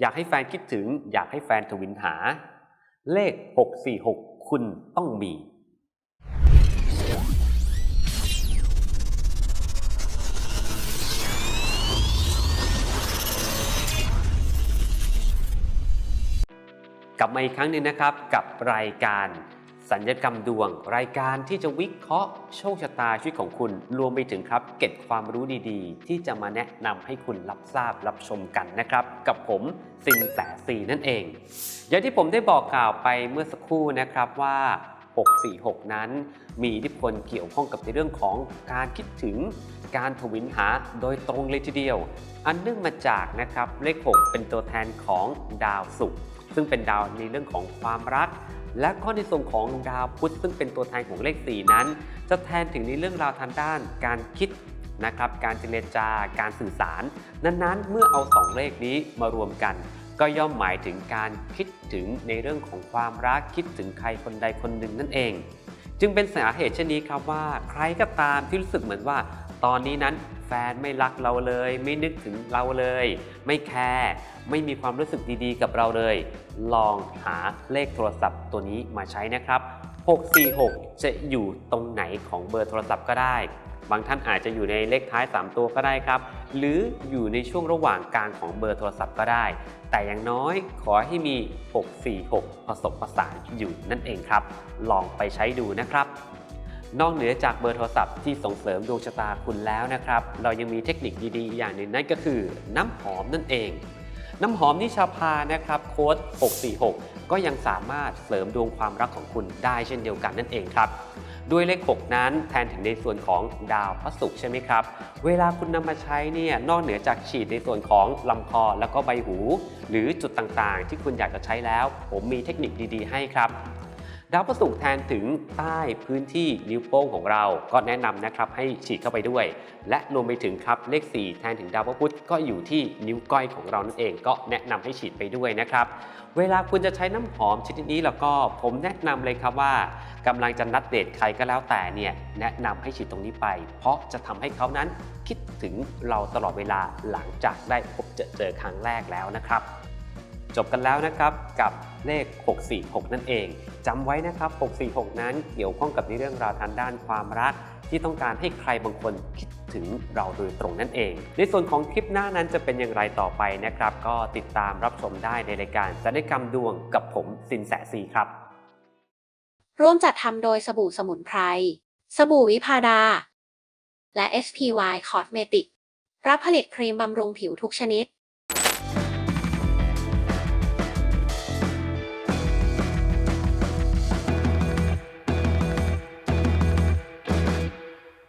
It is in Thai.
อยากให้แฟนคิดถึง อยากให้แฟนทวินหา เลข 646 คุณต้องมีกลับมาอีกครั้งหนึ่งนะครับกับรายการ สัญญกรรมดวง รายการที่จะวิเคราะห์โชคชะตาชีวิตของคุณ รวมไปถึงครับ เก็บความรู้ดีๆ ที่จะมาแนะนำให้คุณรับทราบรับชมกันนะครับ กับผมสินแสซีนั่นเอง อย่างที่ผมได้บอกกล่าวไปเมื่อสักครู่นะครับว่า 646 นั้น มีอิทธิพลเกี่ยวข้องกับในเรื่องของการคิดถึงการทวินหาโดยตรงเลยทีเดียว อันเนื่องมาจากนะครับเลข 6 เป็นตัวแทนของดาวศุกร์ซึ่งเป็นดาวในเรื่องของความรัก และก็ในส่วนของดาวพุธซึ่งเป็นตัวแทนของเลข 4 นั้น จะแทนถึงในเรื่องราวทางด้านการคิดนะครับ การเจรจาการสื่อสาร นั้นๆ เมื่อเอาสองเลขนี้มารวมกัน ก็ย่อมหมายถึงการคิดถึงในเรื่องของความรักคิดถึงใครคนใดคนหนึ่งนั่นเอง จึงเป็นสาเหตุเช่นนี้ครับว่า ใครก็ตามที่รู้สึกเหมือนว่า ตอนนี้นั้นแฟนไม่รักเราเลย ไม่นึกถึงเราเลย ไม่แคร์ไม่มีความรู้สึกดีๆ กับเราเลย ลองหาเลขโทรศัพท์ตัวนี้มาใช้นะครับ 646 จะอยู่ตรงไหนของเบอร์โทรศัพท์ก็ได้ บางท่านอาจจะอยู่ในเลขท้าย 3 ตัวก็ได้ครับ หรืออยู่ในช่วงระหว่างกลางของเบอร์โทรศัพท์ก็ได้ แต่อย่างน้อยขอให้มี 646 ผสมผสานอยู่นั่นเองครับ ลองไปใช้ดูนะครับ นอกเหนือจากเบอร์โทรศัพท์ที่ส่งเสริมดวงชะตาคุณแล้วนะครับ เรายังมีเทคนิคดีๆ อย่างหนึ่งนั่นก็คือน้ำหอมนั่นเอง น้ำหอมนิชาพานะครับโค้ด 646 ก็ยังสามารถเสริมดวงความรักของคุณได้เช่นเดียวกันนั่นเองครับด้วยเลข 6 นั้นแทนถึงในส่วนของดาวพระศุกร์ใช่ไหมครับ เวลาคุณนำมาใช้เนี่ยนอกเหนือจากฉีดในส่วนของลำคอแล้วก็ใบหู หรือจุดต่างๆ ที่คุณอยากจะใช้แล้ว ผมมีเทคนิคดีๆ ให้ครับ ดาวพระศุกร์แทนถึงใต้พื้นที่นิ้วโป้งของเรา ก็แนะนำนะครับให้ฉีดเข้าไปด้วย และรวมไปถึงครับเลข 4 แทนถึงดาวพระพุธก็อยู่ที่นิ้วก้อยของเรานั่นเอง ก็แนะนำให้ฉีดไปด้วยนะครับ เวลาคุณจะใช้น้ำหอมชนิดนี้แล้วก็ผมแนะนำเลยครับว่ากำลังจะนัดเดทใครก็แล้วแต่เนี่ยแนะนำให้ฉีดตรงนี้ไป เพราะจะทำให้เขานั้นคิดถึงเราตลอดเวลาหลังจากได้พบเจอเจอครั้งแรกแล้วนะครับ จบกันแล้วนะครับกับเลข 646 นั่นเองจำไว้นะครับ 646 นั้นเกี่ยวข้องกับในเรื่องราวทางด้านความรัก ที่ต้องการให้ใครบางคนคิดถึงเราโดยตรงนั่นเอง ในส่วนของคลิปหน้านั้นจะเป็นอย่างไรต่อไปนะครับ ก็ติดตามรับชมได้ในรายการสัญญกรรมดวงกับผมสินแสซีครับ ร่วมจัดทำโดยสบู่สมุนไพร สบู่วิพาดา และ SPY Cosmetic รับผลิตครีมบำรุงผิวทุกชนิด